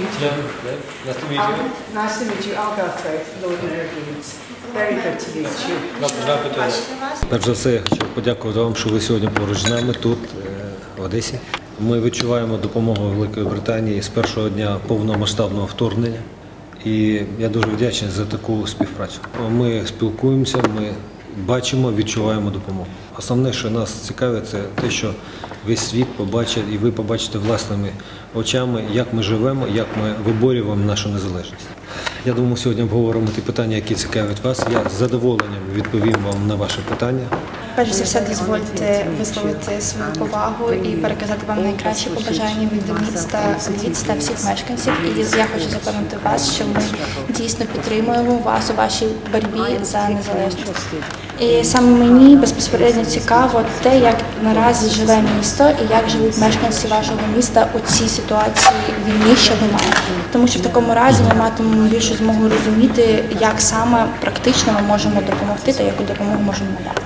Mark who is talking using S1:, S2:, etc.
S1: you.
S2: Nice to meet
S1: Um, nice to meet you. I'll go first. Lord Mayor Deeds. Very good to meet you.
S2: Перш за все, я хочу подякувати вам, що ви сьогодні поруч з нами тут, е, в Одесі. Ми відчуваємо допомогу Великої Британії з першого дня повномасштабного вторгнення. І я дуже вдячний за таку співпрацю. Ми спілкуємося, ми бачимо, відчуваємо допомогу. Основне, що нас цікавить, це те, що весь світ побачить, і ви побачите власними очами, як ми живемо, як ми виборюємо нашу незалежність. Я думаю, сьогодні обговоримо ті питання, які цікавлять вас. Я з задоволенням відповім вам на ваші питання.
S3: Перш за все, дозвольте висловити свою повагу і переказати вам найкращі побажання від міста Ліц та всіх мешканців. І я хочу запевнити вас, що ми дійсно підтримуємо вас у вашій боротьбі за незалежність. І саме мені безпосередньо цікаво те, як наразі живе місто і як живуть мешканці вашого міста у цій ситуації війни, що немає. Тому що в такому разі ми матимемо більшу змогу розуміти, як саме практично ми можемо допомогти та яку допомогу можемо надати.